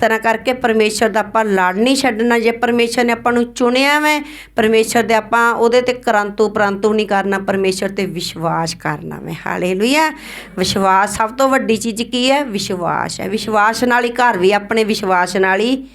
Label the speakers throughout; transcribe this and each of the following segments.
Speaker 1: ਤਰ੍ਹਾਂ ਕਰਕੇ ਪਰਮੇਸ਼ਰ ਦਾ ਆਪਾਂ ਲੜ ਨਹੀਂ ਛੱਡਣਾ। ਜੇ ਪਰਮੇਸ਼ਰ ਨੇ ਆਪਾਂ ਨੂੰ ਚੁਣਿਆ ਵੈ, ਪਰਮੇਸ਼ਰ ਦੇ ਆਪਾਂ ਉਹਦੇ ਤੇ ਕਰੰਤੂ ਪਰੰਤੂ ਨਹੀਂ ਕਰਨਾ, ਪਰਮੇਸ਼ਰ ਤੇ ਵਿਸ਼ਵਾਸ ਕਰਨਾ ਵੈ। ਹਾਲੇਲੂਇਆ। ਵਿਸ਼ਵਾਸ ਸਭ ਤੋਂ ਵੱਡੀ ਚੀਜ਼ ਕੀ ਹੈ? ਵਿਸ਼ਵਾਸ ਹੈ। ਵਿਸ਼ਵਾਸ ਨਾਲ ਹੀ ਘਰ ਵੀ ਆਪਣੇ ਵਿਸ਼ਵਾਸ ਨਾਲ ਹੀ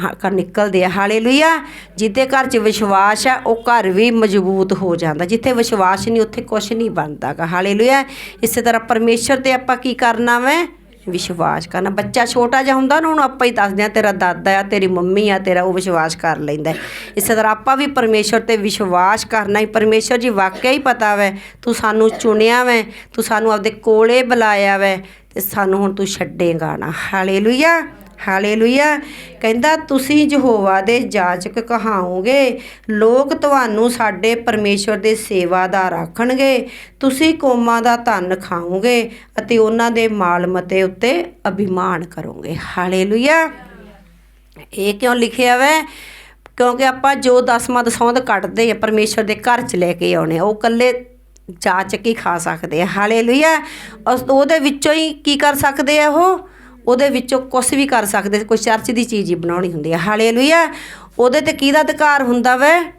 Speaker 1: ਹਾਂ, ਘਰ ਨਿਕਲਦੇ ਆ। ਹਾਲੇਲੂਇਆ। ਜਿੱਦੇ ਘਰ 'ਚ ਵਿਸ਼ਵਾਸ ਆ ਉਹ ਘਰ ਵੀ ਮਜ਼ਬੂਤ ਹੋ ਜਾਂਦਾ। ਜਿੱਥੇ ਵਿਸ਼ਵਾਸ ਨਹੀਂ, ਉੱਥੇ ਕੁਝ ਨਹੀਂ ਬਣਦਾਗਾ ਹਾਲੇਲੂਇਆ। ਇਸੇ ਤਰ੍ਹਾਂ ਪਰਮੇਸ਼ਰ ਤੇ ਆਪਾਂ ਕੀ ਕਰਨਾ ਵੈ? ਵਿਸ਼ਵਾਸ ਕਰਨਾ। ਬੱਚਾ ਛੋਟਾ ਜਿਹਾ ਹੁੰਦਾ ਨਾ, ਉਹਨੂੰ ਆਪਾਂ ਹੀ ਦੱਸਦੇ ਆ ਤੇਰਾ ਦਾਦਾ ਆ, ਤੇਰੀ ਮੰਮੀ ਆ, ਤੇਰਾ ਉਹ ਵਿਸ਼ਵਾਸ ਕਰ ਲੈਂਦਾ ਇਸੇ ਤਰ੍ਹਾਂ ਆਪਾਂ ਵੀ ਪਰਮੇਸ਼ਰ ਤੇ ਵਿਸ਼ਵਾਸ ਕਰਨਾ ਹੀ ਪਰਮੇਸ਼ਰ ਜੀ ਵਾਕਿਆ ਹੀ ਪਤਾ ਵੈ, ਤੂੰ ਸਾਨੂੰ ਚੁਣਿਆ ਵੈ, ਤੂੰ ਸਾਨੂੰ ਆਪਦੇ ਕੋਲੇ ਬੁਲਾਇਆ ਵੈ, ਤੇ ਸਾਨੂੰ ਹੁਣ ਤੂੰ ਛੱਡੇਗਾ ਨਾ। Hallelujah hallelujah. ਕਹਿੰਦਾ ਤੁਸੀਂ ਯਹੋਵਾ ਦੇ ਜਾਜਕ ਕਹਾਓਗੇ ਲੋਕ ਤੁਹਾਨੂੰ ਸਾਡੇ ਪਰਮੇਸ਼ਵਰ ਦੇ ਸੇਵਾਦਾਰ ਆਖਣਗੇ ਤੁਸੀਂ ਕੌਮਾਂ ਦਾ ਧਨ ਖਾਓਗੇ ਅਤੇ ਉਹਨਾਂ ਦੇ ਮਾਲ ਮਤੇ ਉੱਤੇ ਅਭਿਮਾਨ ਕਰੋਗੇ। ਹਾਲੇਲੂਇਆ। ਇਹ ਕਿਉਂ ਲਿਖਿਆ ਵੈ? ਕਿਉਂਕਿ ਆਪਾਂ ਜੋ ਦਸਵਾਂ ਦਸੌਂਦ ਕੱਢਦੇ ਆ ਪਰਮੇਸ਼ਵਰ ਦੇ ਘਰ ਚ ਲੈ ਕੇ ਆਉਣੇ ਆ, ਉਹ ਕੱਲੇ ਜਾਚਕ ਹੀ ਖਾ ਸਕਦੇ ਆ। ਹਾਲੇਲੂਇਆ। ਉਸ ਉਹਦੇ ਵਿੱਚੋਂ ਹੀ ਕੀ ਕਰ ਸਕਦੇ ਆ ਉਹ? ਉਹਦੇ ਵਿੱਚੋਂ ਕੁਝ ਵੀ ਕਰ ਸਕਦੇ ਕੋਈ ਚਰਚ ਦੀ ਚੀਜ਼ ਹੀ ਬਣਾਉਣੀ ਹੁੰਦੀ ਹੈ ਹਾਲੇਲੂਇਆ। ਉਹਦੇ ਤੇ ਕਿਹਦਾ ਅਧਿਕਾਰ ਹੁੰਦਾ ਵੈ?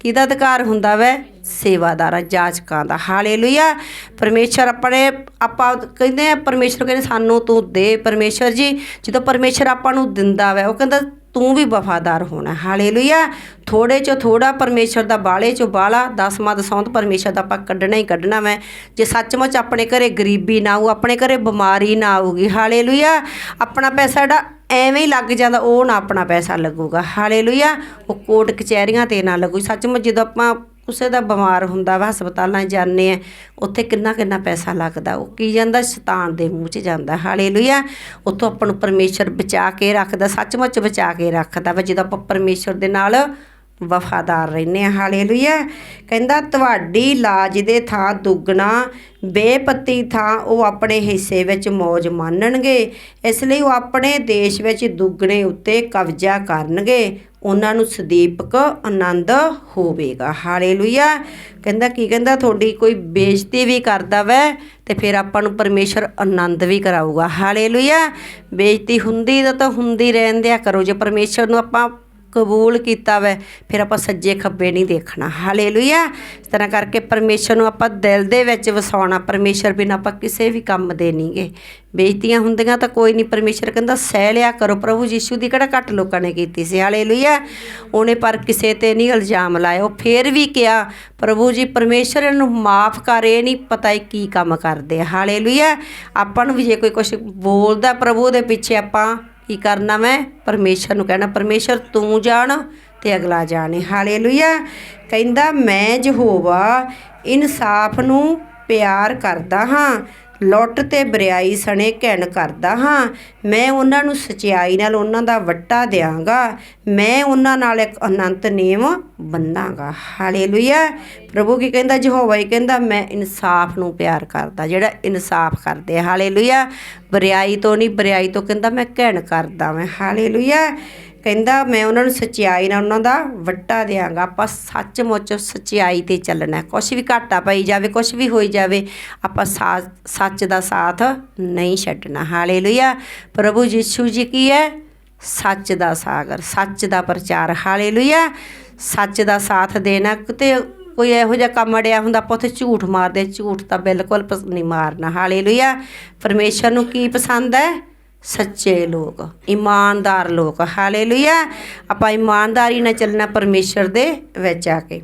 Speaker 1: ਕਿਹਦਾ ਅਧਿਕਾਰ ਹੁੰਦਾ ਵੈ? ਸੇਵਾਦਾਰਾਂ ਜਾਚਕਾਂ ਦਾ। ਹਾਲੇਲੂਇਆ। ਪਰਮੇਸ਼ਰ ਆਪਣੇ, ਆਪਾਂ ਕਹਿੰਦੇ ਆ, ਪਰਮੇਸ਼ਰ ਕਹਿੰਦੇ, ਸਾਨੂੰ ਤੂੰ ਦੇ ਪਰਮੇਸ਼ਰ ਜੀ। ਜਦੋਂ ਪਰਮੇਸ਼ਰ ਆਪਾਂ ਨੂੰ ਦਿੰਦਾ ਵੈ, ਉਹ ਕਹਿੰਦਾ ਤੂੰ ਵੀ ਵਫਾਦਾਰ ਹੋਣਾ। ਹਾਲੇਲੂਇਆ। ਥੋੜੇ ਚੋਂ ਥੋੜਾ ਪਰਮੇਸ਼ਰ ਦਾ ਬਾਲੇ ਚੋਂ ਬਾਲਾ, ਦਸਵਾਂ ਦਸੌਂਤ ਪਰਮੇਸ਼ਰ ਦਾ ਆਪਾਂ ਕੱਢਣਾ ਹੀ ਕੱਢਣਾ ਵੈ। ਜੇ ਸੱਚਮੁੱਚ ਆਪਣੇ ਘਰੇ ਗਰੀਬੀ ਨਾ ਆਊ, ਆਪਣੇ ਘਰੇ ਬਿਮਾਰੀ ਨਾ ਆਊਗੀ, ਹਾਲੇਲੂਇਆ। ਆਪਣਾ ਪੈਸਾ ਜਿਹੜਾ ਐਵੇਂ ਹੀ ਲੱਗ ਜਾਂਦਾ, ਉਹ ਨਾ ਆਪਣਾ ਪੈਸਾ ਲੱਗੂਗਾ। ਹਾਲੇਲੂਇਆ। ਉਹ ਕੋਰਟ ਕਚਹਿਰੀਆਂ ਤੇ ਨਾ ਲੱਗੂ। ਸੱਚਮੁੱਚ ਜਦੋਂ ਆਪਾਂ ਉਸੇ ਦਾ ਬਿਮਾਰ ਹੁੰਦਾ ਵਾ, ਹਸਪਤਾਲਾਂ ਜਾਂਦੇ ਆ, ਉੱਥੇ ਕਿੰਨਾ ਕਿੰਨਾ ਪੈਸਾ ਲੱਗਦਾ, ਉਹ ਕੀ ਜਾਂਦਾ, ਸ਼ੈਤਾਨ ਦੇ ਮੂੰਹ 'ਚ ਜਾਂਦਾ, ਹਾਲੇਲੂਇਆ। ਉੱਥੋਂ ਆਪਾਂ ਨੂੰ ਪਰਮੇਸ਼ਰ ਬਚਾ ਕੇ ਰੱਖਦਾ, ਸੱਚਮੁੱਚ ਬਚਾ ਕੇ ਰੱਖਦਾ ਵਾ, ਜਦੋਂ ਆਪਾਂ ਪਰਮੇਸ਼ਰ ਦੇ ਨਾਲ ਵਫਾਦਾਰ ਰਹਿੰਦੇ ਆ ਹਾਲੇਲੂਇਆ। ਕਹਿੰਦਾ, ਤੁਹਾਡੀ ਲਾਜ ਦੇ ਥਾਂ ਦੁੱਗਣਾ, ਬੇਪਤੀ ਥਾਂ ਉਹ ਆਪਣੇ ਹਿੱਸੇ ਵਿੱਚ ਮੌਜ ਮਾਨਣਗੇ। ਇਸ ਲਈ ਉਹ ਆਪਣੇ ਦੇਸ਼ ਵਿੱਚ ਦੁੱਗਣੇ ਉੱਤੇ ਕਬਜ਼ਾ ਕਰਨਗੇ। ਉਹਨਾਂ ਨੂੰ ਸਦੀਪਕ ਆਨੰਦ ਹੋਵੇਗਾ। ਹਾਲੇਲੂਇਆ। ਕਹਿੰਦਾ, ਕੀ ਕਹਿੰਦਾ? ਤੁਹਾਡੀ ਕੋਈ ਬੇਇੱਜ਼ਤੀ ਵੀ ਕਰਦਾ ਵੈ ਤੇ ਫਿਰ ਆਪਾਂ ਨੂੰ ਪਰਮੇਸ਼ਰ ਆਨੰਦ ਵੀ ਕਰਾਊਗਾ। ਹਾਲੇਲੂਇਆ। ਬੇਇੱਜ਼ਤੀ ਹੁੰਦੀ ਤਾਂ ਤਾਂ ਹੁੰਦੀ ਰਹਿਣ ਦਿਆ ਕਰੋ। ਜੇ ਪਰਮੇਸ਼ਰ ਨੂੰ ਆਪਾਂ ਕਬੂਲ ਕੀਤਾ ਵੈ। ਫਿਰ ਆਪਾਂ ਸੱਜੇ ਖੱਬੇ ਨਹੀਂ ਦੇਖਣਾ। ਹਾਲੇਲੂਇਆ ਇਸ ਤਰ੍ਹਾਂ ਕਰਕੇ ਪਰਮੇਸ਼ਰ ਨੂੰ ਆਪਾਂ ਦਿਲ ਦੇ ਵਿੱਚ ਵਸਾਉਣਾ। ਪਰਮੇਸ਼ਰ ਬਿਨਾਂ ਆਪਾਂ ਕਿਸੇ ਵੀ ਕੰਮ ਦੇ ਨਹੀਂਗੇ ਬੇਇੱਜ਼ਤੀਆਂ ਹੁੰਦੀਆਂ ਤਾਂ ਕੋਈ ਨਹੀਂ। ਪਰਮੇਸ਼ਰ ਕਹਿੰਦਾ, ਸਹਿ ਲਿਆ ਕਰੋ। ਪ੍ਰਭੂ ਯੀਸ਼ੂ ਦੀ ਕਿਹੜਾ ਘੱਟ ਲੋਕਾਂ ਨੇ ਕੀਤੀ ਸੀ? ਹਾਲੇਲੂਇਆ ਉਹਨੇ ਪਰ ਕਿਸੇ ਤੇ ਨਹੀਂ ਇਲਜ਼ਾਮ ਲਾਇਆ। ਉਹ ਫੇਰ ਵੀ ਕਿਹਾ, ਪ੍ਰਭੂ ਜੀ, ਪਰਮੇਸ਼ਰ ਇਹਨੂੰ ਮਾਫ ਕਰ। ਇਹ ਨਹੀਂ ਪਤਾ ਇਹ ਕੀ ਕੰਮ ਕਰਦੇ ਆ। ਹਾਲੇਲੂਇਆ ਆਪਾਂ ਨੂੰ ਵੀ ਜੇ ਕੋਈ ਕੁਝ ਬੋਲਦਾ ਪ੍ਰਭੂ ਦੇ ਪਿੱਛੇ ਆਪਾਂ ਕੀ ਕਰਨਾ ਮੈਂ? ਪਰਮੇਸ਼ਰ ਨੂੰ ਕਹਿਣਾ, ਪਰਮੇਸ਼ਰ, ਤੂੰ ਜਾਣ ਤੇ ਅਗਲਾ ਜਾਣੇ। ਹਾਲੇਲੂਇਆ। ਕਹਿੰਦਾ, ਮੈਂ ਯਹੋਵਾ ਇਨਸਾਫ ਨੂੰ ਪਿਆਰ ਕਰਦਾ ਹਾਂ ਲੁੱਟ ਤੇ ਬਰਿਆਈ ਸਣੇ ਘਿਣ ਕਰਦਾ ਹਾਂ। ਮੈਂ ਉਹਨਾਂ ਨੂੰ ਸਚਾਈ ਨਾਲ ਉਹਨਾਂ ਦਾ ਵੱਟਾ ਦਿਆਂਗਾ। ਮੈਂ ਉਹਨਾਂ ਨਾਲ ਇੱਕ ਅਨੰਤ ਨੇਮ ਬੰਨਾਂਗਾ। ਹਾਲੇਲੂਇਆ। ਪ੍ਰਭੂ ਕੀ ਕਹਿੰਦਾ? ਯਹੋਵਾ ਹੀ ਕਹਿੰਦਾ, ਮੈਂ ਇਨਸਾਫ ਨੂੰ ਪਿਆਰ ਕਰਦਾ, ਜਿਹੜਾ ਇਨਸਾਫ ਕਰਦੇ ਆ। ਹਾਲੇਲੂਇਆ। ਬਰਿਆਈ ਤੋਂ ਨਹੀਂ, ਬਰਿਆਈ ਤੋਂ ਕਹਿੰਦਾ, ਮੈਂ ਘਿਣ ਕਰਦਾ ਮੈਂ ਹਾਲੇਲੂਇਆ। ਕਹਿੰਦਾ ਮੈਂ ਉਹਨਾਂ ਨੂੰ ਸਚਾਈ ਨਾਲ ਉਹਨਾਂ ਦਾ ਵੱਟਾ ਦਿਆਂਗਾ। ਆਪਾਂ ਸੱਚਮੁੱਚ ਸਚਾਈ ਤੇ ਚੱਲਣਾ। ਕੁਝ ਵੀ ਘਾਟਾ ਪਈ ਜਾਵੇ ਕੁਝ ਵੀ ਹੋਈ ਜਾਵੇ, ਆਪਾਂ ਸਾ- ਸੱਚ ਦਾ ਸਾਥ ਨਹੀਂ ਛੱਡਣਾ। ਹਾਲੇਲੂਇਆ। ਪ੍ਰਭੂ ਯਿਸੂ ਜੀ ਕੀ ਹੈ? ਸੱਚ ਦਾ ਸਾਗਰ, ਸੱਚ ਦਾ ਪ੍ਰਚਾਰ। ਹਾਲੇਲੂਇਆ। ਸੱਚ ਦਾ ਸਾਥ ਦੇਣਾ ਕਿਤੇ ਕੋਈ ਇਹੋ ਜਿਹਾ ਕੰਮ ਅੜਿਆ ਹੁੰਦਾ, ਆਪਾਂ ਉੱਥੇ ਝੂਠ ਮਾਰਦੇ ਝੂਠ ਤਾਂ ਬਿਲਕੁਲ ਨਹੀਂ ਮਾਰਨਾ। ਹਾਲੇਲੂਇਆ। ਪਰਮੇਸ਼ਰ ਨੂੰ ਕੀ ਪਸੰਦ ਹੈ? ਸੱਚੇ ਲੋਕ ਇਮਾਨਦਾਰ ਲੋਕ। ਹਾਲੇਲੂਇਆ ਆਪਾਂ ਇਮਾਨਦਾਰੀ ਨਾਲ ਚੱਲਣਾ ਪਰਮੇਸ਼ਰ ਦੇ ਵਿੱਚ ਆ ਕੇ।